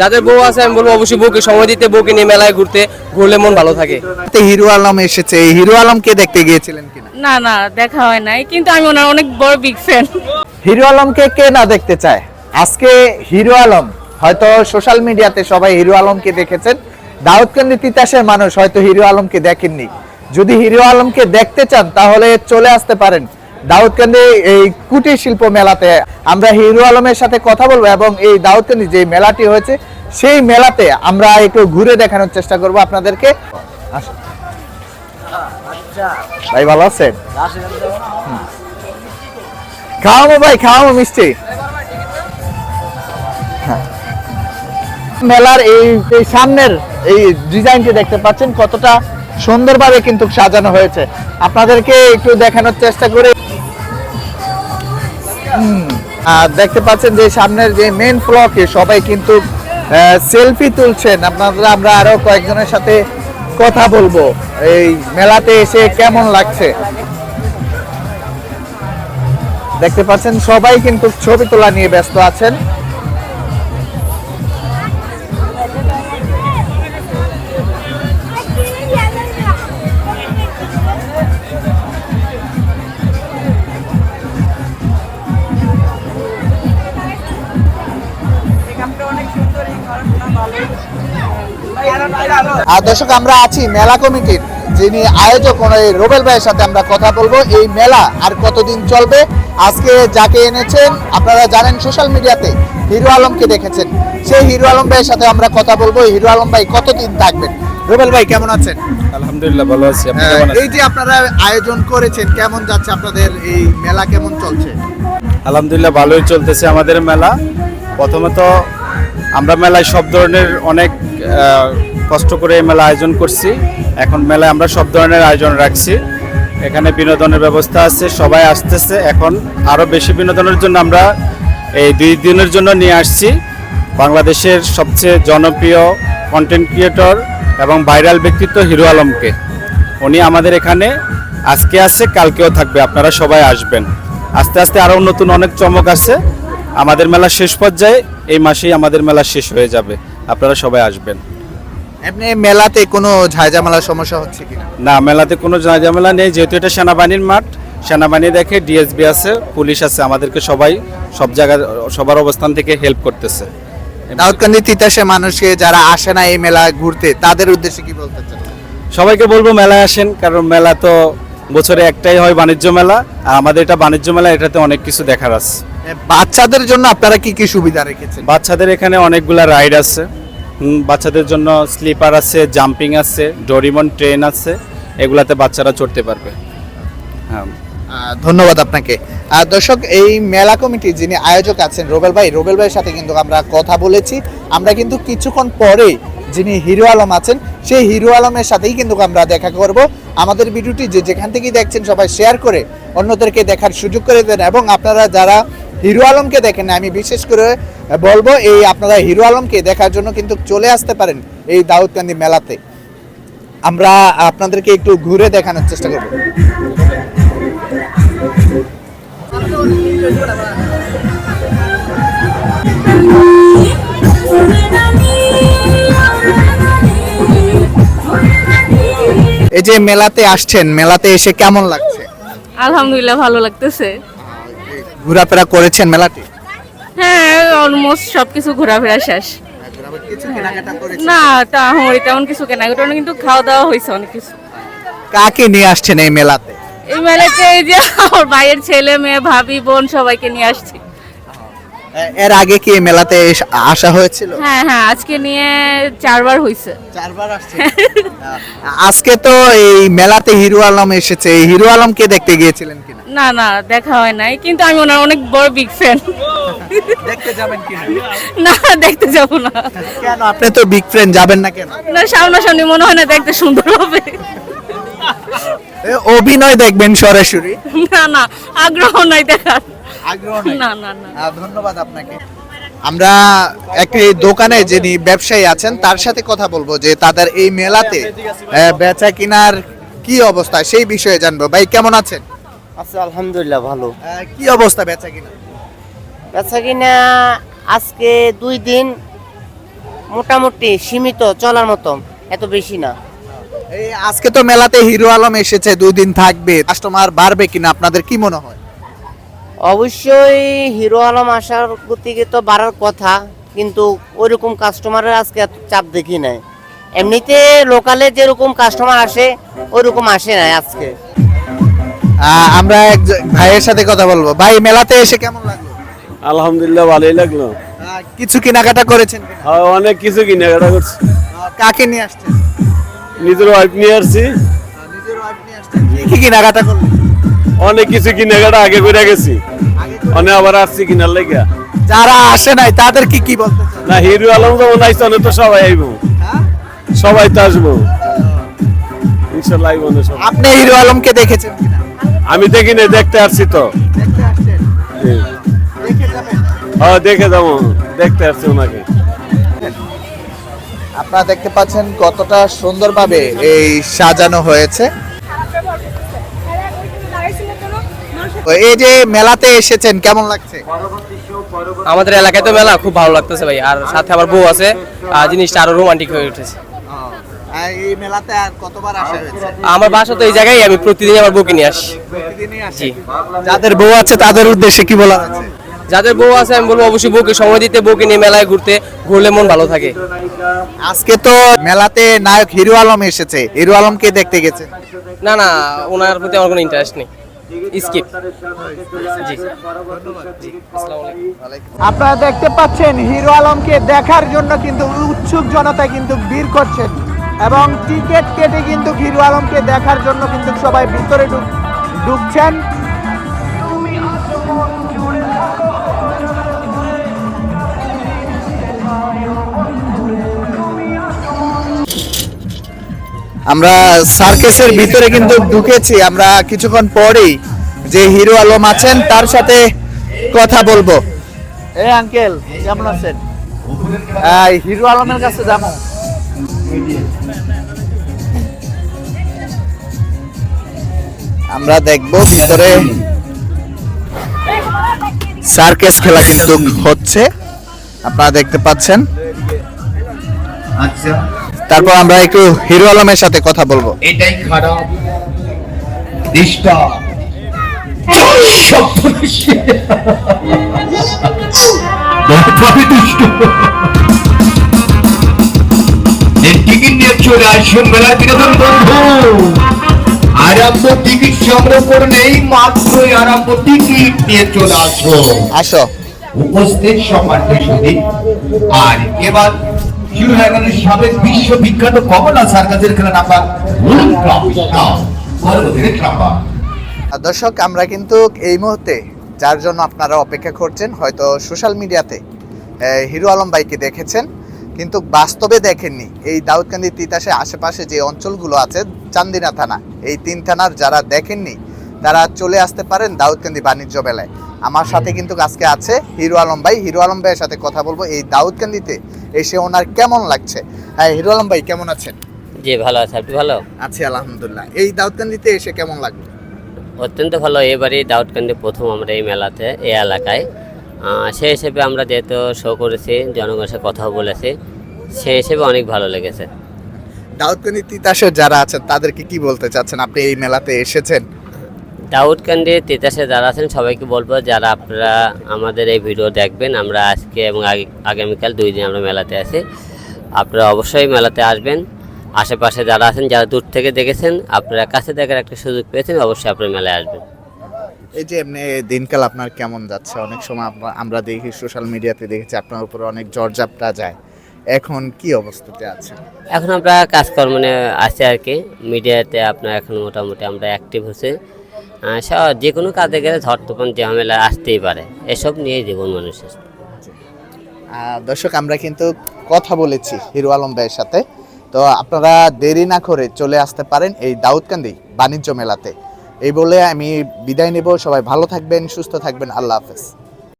যাদের বউ আছে আমি বলব অবশ্যই বউকে সময় দিতে বউকে নিয়ে মেলায় ঘুরতে ঘুরলে মন ভালো থাকে। হিরো আলম এসেছে এই হিরো আলমকে দেখতে গিয়েছিলেন কিনা? না না দেখা হয় নাই কিন্তু আমি ওনার অনেক বড় বিগ ফ্যান হিরো আলমকে কে না দেখতে চায়? আজকে হিরো আলম হয়তো সোশ্যাল মিডিয়াতে সবাই হিরো আলমকে দেখেছেন দাউদকান্দি তিতাসের মানুষ হয়তো হিরো আলমকে দেখেননি। যদি হিরো আলমকে দেখতে চান তাহলে চলে আসতে পারেন। দাউদকান্দি এই কুটির শিল্প মেলাতে আমরা হিরো আলমের সাথে কথা বলব এবং এই দাউদকান্দি যে মেলাটি হয়েছে, সেই মেলাতে আমরা একটু ঘুরে দেখানোর চেষ্টা করব আপনাদেরকে। ভাই, ভালো আছেন হুম। খাওয়াবো ভাই, খাওয়াবো মিষ্টি হ্যাঁ। মেলার এই সামনের এই ডিজাইনটি দেখতে পাচ্ছেন, কতটা সুন্দরভাবে কিন্তু সাজানো হয়েছে আপনাদেরকে একটু দেখানোর চেষ্টা করে আর দেখতে পাচ্ছেন যে সামনের যে মেন ফ্লকে সবাই কিন্তু সেলফি তুলছেন। আপনারা, আমরা আরও কয়েকজনের সাথে কথা বলব। এই মেলাতে এসে কেমন লাগছে? দেখতে পাচ্ছেন সবাই কিন্তু ছবি তোলা নিয়ে ব্যস্ত আছেন। আর দর্শক আমরা আছি মেলা কমিটির যিনি আয়োজক এই রোবেল ভাইয়ের সাথে আমরা কথা বলব। এই মেলা আর কতদিন চলবে? আজকে যাকে এনেছেন আপনারা জানেন সোশ্যাল মিডিয়াতে হিরো আলমকে দেখেছেন। সেই হিরো আলম ভাইয়ের সাথে আমরা কথা বলব। হিরো আলম ভাই কতদিন থাকবেন? রোবেল ভাই কেমন আছেন? আলহামদুলিল্লাহ ভালো আছি। আপনি কেমন আছেন? এই যে আপনারা আয়োজন করেছেন কেমন যাচ্ছে আপনাদের এই মেলা কেমন চলছে? আলহামদুলিল্লাহ ভালোই চলতেছে আমাদের মেলা। প্রথমত আমরা মেলায় সব ধরনের অনেক কষ্ট করে মেলা আয়োজন করছি। এখন মেলায় আমরা সব ধরনের আয়োজন রাখছি। এখানে বিনোদনের ব্যবস্থা আছে, সবাই আসতেছে। এখন আরও বেশি বিনোদনের জন্য আমরা এই দুই দিনের জন্য নিয়ে আসছি। বাংলাদেশের সবচেয়ে জনপ্রিয় কন্টেন্ট ক্রিয়েটর এবং ভাইরাল ব্যক্তিত্ব হিরো আলমকে। উনি আমাদের এখানে আজকে আছে, কালকেও থাকবে। আপনারা সবাই আসবেন। আস্তে আস্তে আরও নতুন অনেক চমক আছে। আমাদের মেলা শেষ পর্যায়ে এই মাসেই আমাদের মেলা শেষ হয়ে যাবে। আপনারা সবাই আসবেন। এমনি মেলাতে কোনো ঝাঁঝামেলার সমস্যা হচ্ছে কি না মেলাতে কোনো ঝামেলা নেই যেহেতু এটা সেনাবাহিনীর মাঠ। সেনাবাহিনী দেখে ডিএসবি আছে পুলিশ আছে আমাদেরকে সবাই সব জায়গায় সবার অবস্থান থেকে হেল্প করতেছে। দাউদকান্দি তিতাসে মানুষকে যারা আসে না এই মেলা ঘুরতে তাদের উদ্দেশ্যে কি বলতে চান? সবাইকে বলব মেলায় আসেন কারণ মেলা তো বছরে একটাই হয় বাণিজ্য মেলা। আর আমাদের এটা বাণিজ্য মেলা এটাতে অনেক কিছু দেখার আছে। বাচ্চাদের জন্য আপনারা কি কি সুবিধা রেখেছেন? বাচ্চাদের এখানে অনেকগুলা রাইড আছে। বাচ্চাদের জন্য স্লিপার আছে জাম্পিং আছে ডোরিমন ট্রেন আছে এগুলাতে বাচ্চারা চড়তে পারবে। হ্যাঁ। ধন্যবাদ আপনাকে। আর দর্শক এই মেলা কমিটি যিনি আয়োজক আছেন রোবেল ভাই রোবেল ভাইয়ের সাথে কিন্তু আমরা কথা বলেছি। আমরা কিন্তু কিছুক্ষণ পরে যিনি হিরো আলম আছেন সেই হিরো আলমের সাথেই কিন্তু আমরা দেখা করব। আমাদের ভিডিওটি যে যেখান থেকেই দেখছেন সবাই শেয়ার করে অন্যদেরকে দেখার সুযোগ করে দেন এবং আপনারা যারা হিরো আলমকে দেখেন আমি বিশেষ করে বলব, এই আপনারা হিরো আলমকে দেখার জন্য কিন্তু চলে আসতে পারেন এই দাউদকান্দি মেলাতে। আমরা আপনাদেরকে একটু ঘুরে দেখানোর চেষ্টা করব। এই যে মেলাতে আসছেন, মেলাতে এসে কেমন লাগছে? আলহামদুলিল্লাহ ভালো লাগতেছে। ঘোরাফেরা করেছেন মেলাতে? হ্যাঁ অলমোস্ট সবকিছু ঘোরাফেরা শেষ। না তা হরি তেমন কিছু কেনা কিন্তু খাওয়া দাওয়া হয়েছে অনেক কিছু। কাকে নিয়ে আসছেন এই মেলাতে? এই মেলাতে এই যে আমার ভাইয়ের ছেলে মেয়ে ভাবি বোন সবাইকে নিয়ে আসছি। এর আগে কি মেলাতে আসা হয়েছিল? হ্যাঁ হ্যাঁ আজকে নিয়ে চারবার হয়েছে। চারবার আসছে? আজকে তো এই মেলাতে হিরো আলম এসেছে। এই হিরো আলমকে দেখতে গিয়েছিলেন কিনা? না না দেখা হয় নাই কিন্তু আমি ওনার অনেক বড় বিগ ফ্যান দেখতে যাবেন কিনা না? দেখতে যাব না। কেন? আপনি তো বিগ ফ্রেন্ড যাবেন না কেন? না সামনাসামনি মনে হয় না দেখতে সুন্দর হবে। অভিনয় দেখবেন সরাসরি। না না আগ্রহ নাই দেখার। আগ্রহ না না না। ধন্যবাদ আপনাকে। আমরা একটি দোকানে যিনি ব্যবসায়ী আছেন তার সাথে কথা বলব যে তাদের এই মেলাতে বেচা কিনার কি অবস্থা সেই বিষয়ে জানব। ভাই কেমন আছেন? আচ্ছা আলহামদুলিল্লাহ ভালো। কি অবস্থা বেচা কিনা? বেচা কিনা আজকে দুই দিন মোটামুটি সীমিত চলার মতো এত বেশি না। এই আজকে তো মেলাতে হিরো আলম এসেছে দুই দিন থাকবে। কাস্টমার বাড়বে কিনা আপনাদের কি মনে হয়? অবশ্যই হিরো আলম আসার গতিকে তো বাড়ার কথা কিন্তু ওইরকম কাস্টমারের আজকে এত চাপ দেখি নাই। এমনিতে লোকালে যেরকম কাস্টমার আসে ওইরকম আসে না আজকে। আমরা এক ভাইয়ের সাথে কথা বলব। ভাই মেলাতে এসে কেমন লাগল? আলহামদুলিল্লাহ ভালোই লাগল। কিছু কেনাকাটা করেছেন? হ্যাঁ, অনেক কিছু কেনাকাটা করছি। কাকে নিয়ে আসছেন? নিজের ওয়াইফ নিয়ে আসছি। নিজের wife নিয়ে আসছেন। কি কি কেনাকাটা করলেন? অনেক কিছু কেনাকাটা আগে করে গেছি। অনেক আবার আসছি কিনার লেগে। যারা আসে নাই তাদের কি কি বলতে? না হিরো আলম যেমন আইসে অনেক তো সবাই আইব। হ্যাঁ? সবাই তো আসব। ইনশাল্লাহ আইব আপনি হিরো আলমকে দেখেছেন কিনা? আমি দেখি না দেখতে আসছি তো। হ্যাঁ দেখে যাব। দেখতে আসছি ওনাকে। আপনারা দেখতে পাচ্ছেন কতটা সুন্দরভাবে এই সাজানো হয়েছে। এই যে মেলাতে এসেছেন কেমন লাগছে? আমাদের এলাকায় তো মেলা খুব ভালো লাগতেছে ভাই আর সাথে আবার বউ আছে আর জিনিসটা আরও রোমান্টিক হয়ে উঠেছে। এই মেলাতে আর কতবার আসা হয়েছে? আমার বাসা তো এই জায়গায় আমি প্রতিদিন আমার বউকে নিয়ে আসি। প্রতিদিনই আসে? যাদের বউ আছে তাদের উদ্দেশ্যে কি বলার আছে? যাদের বউ আছে আমি বলব অবশ্যই বউকে সময় দিতে বউকে নিয়ে মেলায় ঘুরতে ঘুরলে মন ভালো থাকে। আজকে তো মেলাতে নায়ক হিরো আলম এসেছে। হিরো আলমকে দেখতে গেছে? না না ওনার প্রতি আমার কোনো ইন্টারেস্ট নেই। স্কিপ আপনারা দেখতে পাচ্ছেন হিরো আলমকে দেখার জন্য কিন্তু উৎসুক জনতা কিন্তু ভিড় করছেন। এবং টিকিট কেটে কিন্তু হিরো আলমকে দেখার জন্য কিন্তু সবাই ভিতরে ঢুক- ঢুকছেন আমরা সার্কেসের ভিতরে কিন্তু ঢুকেছি। আমরা কিছুক্ষণ পরেই যে হিরো আলম আছেন তার সাথে কথা বলব। এই আঙ্কেল কেমন আছেন? হিরো আলমের কাছে যাব। আমরা দেখব ভিতরে সার্কেস খেলা কিন্তু হচ্ছে। আপনারা দেখতে পাচ্ছেন। তারপর আমরা একটু হিরো আলমের সাথে কথা বলব। এটাই খারাপ। দেশটা বড়ভাবে দুষ্ট। টিকিট নিয়ে চলে আসুন মেলা বিনোদন বন্ধু। আরম্ভ টিকিট সংগ্রহ করুন এই মাত্রই আরম্ভ টিকিট নিয়ে চলে আসুন। আসো। উপস্থিত সম্মানিত সুদী আর এবার শুরু হয়ে গেল সাবেক বিশ্ববিখ্যাত কমলা সার্কাসের খেলা নাম্বার। দর্শক আমরা কিন্তু এই মুহূর্তে যার জন্য আপনারা অপেক্ষা করছেন হয়তো সোশ্যাল মিডিয়াতে হিরো আলম ভাইকে দেখেছেন। কিন্তু বাস্তবে দেখেননি। এই দাউদকান্দি তিতাসে আশেপাশে যে অঞ্চলগুলো আছে চান্দিনা থানা এই তিন থানার যারা দেখেননি তারা চলে আসতে পারেন দাউদকান্দি বাণিজ্য মেলায়। আমার সাথে কিন্তু আজকে আছে হিরো আলম ভাই। হিরো আলম ভাইয়ের সাথে কথা বলব। এই দাউদকান্দিতে এসে ওনার কেমন লাগছে? হ্যাঁ হিরো আলম ভাই কেমন আছেন? জি ভালো আছে। আপনি ভালো? আছি আলহামদুলিল্লাহ। এই দাউদকান্দিতে এসে কেমন লাগল? অত্যন্ত ভালো। এবারই দাউদকান্দি প্রথম আমরা এই মেলাতে এই এলাকায়। সেই হিসেবে আমরা যেহেতু শো করেছি জনগণের সাথে কথাও বলেছি সেই হিসেবে অনেক ভালো লেগেছে। দাউদকান্দি তিতাসের যারা আছেন তাদেরকে কি বলতে চাচ্ছেন? আপনি এই মেলাতে এসেছেন? দাউদকান্দি তিতাসে যারা আছেন সবাইকে বলব যারা আপনারা আমাদের এই ভিডিও দেখবেন আমরা আজকে এবং আগে- আগামীকাল দুই দিন আমরা মেলাতে আছি। আপনারা অবশ্যই মেলাতে আসবেন। আশেপাশে যারা আছেন যারা দূর থেকে দেখেছেন আপনারা কাছে দেখার একটা সুযোগ পেয়েছেন অবশ্যই আপনারা মেলায় আসবেন। এই যে এমনি দিনকাল আপনার কেমন যাচ্ছে? অনেক সময় আমরা- আমরা দেখি সোশ্যাল মিডিয়াতে দেখেছি আপনার উপরে অনেক জর্জাপটা যায়। এখন কি অবস্থাতে আছেন? এখন আমরা কাজকর্ম নিয়ে আছি আর কি। মিডিয়াতে আপনার এখন মোটামুটি আমরা অ্যাক্টিভ হচ্ছে। যে কোনো কাজে গেলে ঝড় তুফান ঝামেলা আসতেই পারে। এসব নিয়েই জীবন মানুষের দর্শক আমরা কিন্তু কথা বলেছি হিরো আলম ভাইয়ের সাথে। তো আপনারা দেরি না করে চলে আসতে পারেন এই দাউদকান্দি বাণিজ্য মেলাতে। এই বলে আমি বিদায় নেব। সবাই ভালো থাকবেন সুস্থ থাকবেন। আল্লাহ হাফেজ।